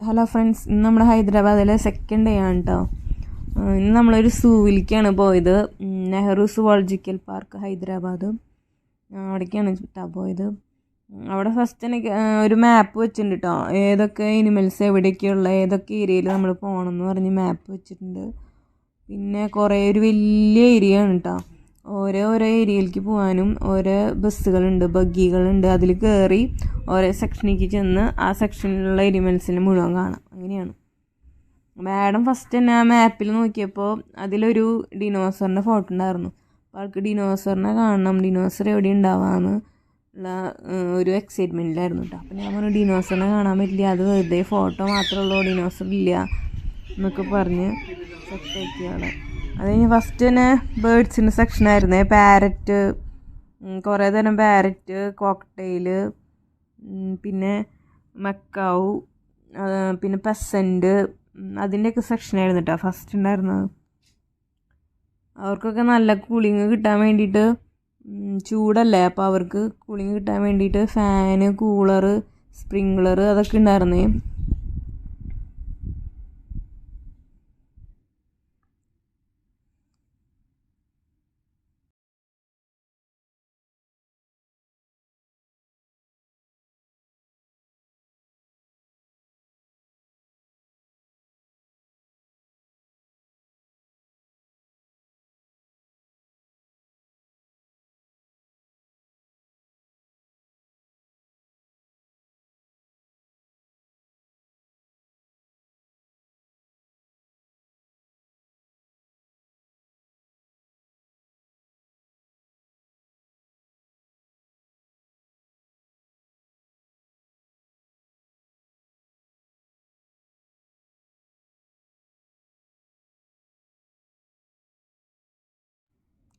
Hello friends ഇന്ന് നമ്മുടെ ഹൈദരാബാദിലെ സെക്കൻഡ് ഡേ ആണ് കേട്ടോ ഇന്ന് നമ്മളൊരു സൂവിലേക്കാണ് പോയത്. Nehru zoological park Hyderabad. അവിടേക്കാണ് കേട്ടോ പോയത്. അവിടെ ഫസ്റ്റ് തന്നെ ഒരു മാപ്പ് വെച്ചിട്ടുണ്ട് കേട്ടോ ഏതൊക്കെ എനിമൽസ് എവിടെയൊക്കെയുള്ള ഏതൊക്കെ ഏരിയയിൽ നമ്മൾ പോകണം എന്ന് പറഞ്ഞ് മാപ്പ് വെച്ചിട്ടുണ്ട്. പിന്നെ കുറേ ഒരു വലിയ ഏരിയ ആണ് കേട്ടോ ഓരോ ഓരോ ഏരിയയിലേക്ക് പോകാനും ഓരോ ബസ്സുകളുണ്ട് ബഗ്ഗികളുണ്ട്. അതിൽ കയറി ഓരോ സെക്ഷനിലേക്ക് ചെന്ന് ആ സെക്ഷനിലുള്ള എനിമൽസിനെ മുഴുവൻ കാണാം. അങ്ങനെയാണ്. മാഡം ഫസ്റ്റ് തന്നെ ആ മാപ്പിൽ നോക്കിയപ്പോൾ അതിലൊരു ഡിനോസറിന്റെ ഫോട്ടോ ഉണ്ടായിരുന്നു. അപ്പോൾ ആൾക്ക് ഡിനോസറിനെ കാണണം ഡിനോസർ എവിടെ ഉണ്ടാവാമെന്ന് ഉള്ള ഒരു എക്സൈറ്റ്മെന്റിലായിരുന്നു കേട്ടോ അപ്പോൾ ഞാൻ പറഞ്ഞു ഡിനോസറിനെ കാണാൻ പറ്റില്ല. അത് വെറുതെ ഫോട്ടോ മാത്രമേ ഉള്ളൂ. ഡിനോസർ ഇല്ല എന്നൊക്കെ പറഞ്ഞ് സെറ്റാക്കി അവിടെ അത് കഴിഞ്ഞ് ഫസ്റ്റ് തന്നെ ബേഡ്സിന്റെ സെക്ഷനായിരുന്നേ പാരറ്റ് കുറേ തരം പാരറ്റ് കോക്ടെയിൽ പിന്നെ മക്കാവ് പിന്നെ പെസന്റ് അതിന്റെയൊക്കെ സെക്ഷനായിരുന്നു കേട്ടോ ഫസ്റ്റ് ഉണ്ടായിരുന്നത് അവർക്കൊക്കെ നല്ല കൂളിങ് കിട്ടാൻ വേണ്ടിയിട്ട് ചൂടല്ലേ? അപ്പോൾ അവർക്ക് കൂളിങ് കിട്ടാൻ വേണ്ടിയിട്ട് ഫാന് കൂളറ് സ്പ്രിംഗ്ലർ അതൊക്കെ ഉണ്ടായിരുന്നേ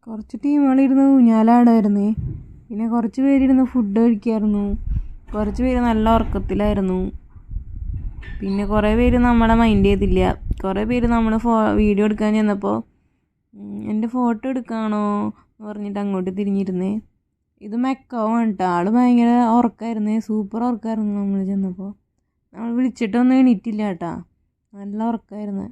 കുറച്ച് ടീമുകളിരുന്ന് ഊഞ്ഞാലാടായിരുന്നേ. പിന്നെ കുറച്ച് പേരിരുന്ന് ഫുഡ് കഴിക്കായിരുന്നു. കുറച്ച് പേര് നല്ല ഉറക്കത്തിലായിരുന്നു. പിന്നെ കുറേ പേര് നമ്മളെ മൈൻഡ് ചെയ്തില്ല. കുറേ പേര് നമ്മൾ ഫോ വീഡിയോ എടുക്കാൻ ചെന്നപ്പോൾ എന്റെ ഫോട്ടോ എടുക്കാണോ? എന്ന് പറഞ്ഞിട്ട് അങ്ങോട്ട് തിരിഞ്ഞിരുന്നേ. ഇത് മെക്കാവാണ് കേട്ടോ ആൾ ഭയങ്കര ഉറക്കമായിരുന്നേ സൂപ്പർ ഉറക്കമായിരുന്നു നമ്മൾ ചെന്നപ്പോൾ നമ്മൾ വിളിച്ചിട്ടൊന്നും എണീറ്റില്ല കേട്ടോ നല്ല ഉറക്കമായിരുന്നു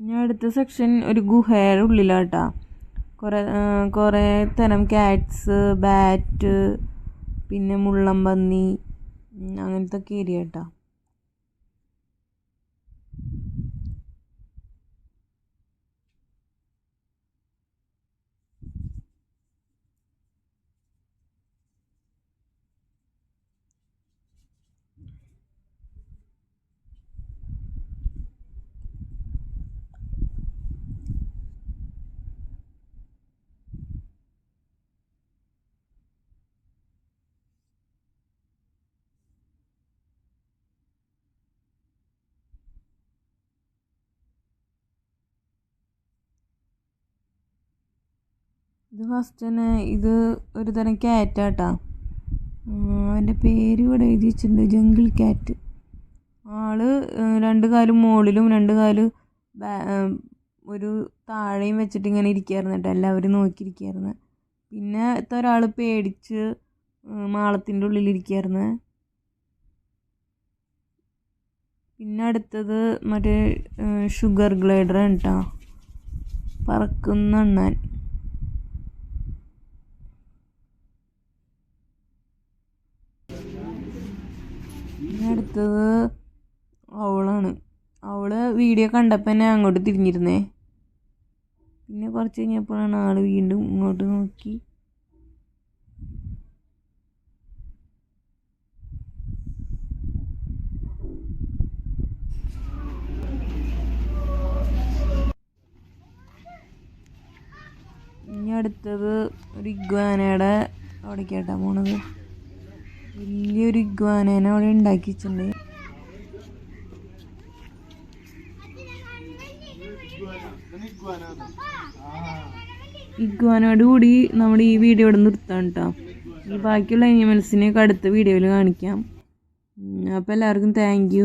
ഇനി അടുത്ത സെക്ഷൻ ഒരു ഗുഹയുടെ ഉള്ളിലാട്ടാ. കുറേ കുറേ തരം കാറ്റ്സ് ബാറ്റ് പിന്നെ മുള്ളം പന്നി അങ്ങനത്തെ ഒക്കെ ഏരിയ കേട്ടാ ഇത് ഫസ്റ്റ് തന്നെ ഇത് ഒരു തരം ക്യാറ്റാട്ടാ. അവന്റെ പേര് ഇവിടെ എഴുതി വെച്ചിട്ടുണ്ട് ജംഗിൾ ക്യാറ്റ്. ആൾ രണ്ട് കാലും മുകളിലും രണ്ട് കാൽ ഒരു താഴെയും വെച്ചിട്ട് ഇങ്ങനെ ഇരിക്കുകയായിരുന്നു കേട്ടോ എല്ലാവരും നോക്കിയിരിക്കുകയായിരുന്നു പിന്നെ ഇത്ത ഒരാൾ പേടിച്ച് മാളത്തിന്റെ ഉള്ളിലിരിക്കുകയായിരുന്നു പിന്നെ അടുത്തത് മറ്റേ ഷുഗർ ഗ്ലൈഡർ കേട്ടോ പറക്കുന്ന അണ്ണാൻ. പിന്നെ അടുത്തത് അവളാണ്. അവൾ വീഡിയോ കണ്ടപ്പോൾ തന്നെ അങ്ങോട്ട് തിരിഞ്ഞിരുന്നേ. പിന്നെ കുറച്ച് കഴിഞ്ഞപ്പോഴാണ് ആൾ വീണ്ടും ഇങ്ങോട്ട് നോക്കി. ഇനി അടുത്തത് ഒരു ഇഗ്വാനയുടെ അവിടേക്കാട്ടാ പോണത്. വലിയൊരു ഇഗ്വാനേനെ അവിടെ ഉണ്ടാക്കി വെച്ചിട്ടുണ്ട് ഇഗ്വാനോട് കൂടി നമ്മൾ ഈ വീഡിയോ ഇവിടെ നിർത്താം കേട്ടോ. ഈ ബാക്കിയുള്ള അനിമൽസിനെയൊക്കെ അടുത്ത വീഡിയോയിൽ കാണിക്കാം. അപ്പോൾ എല്ലാവർക്കും താങ്ക്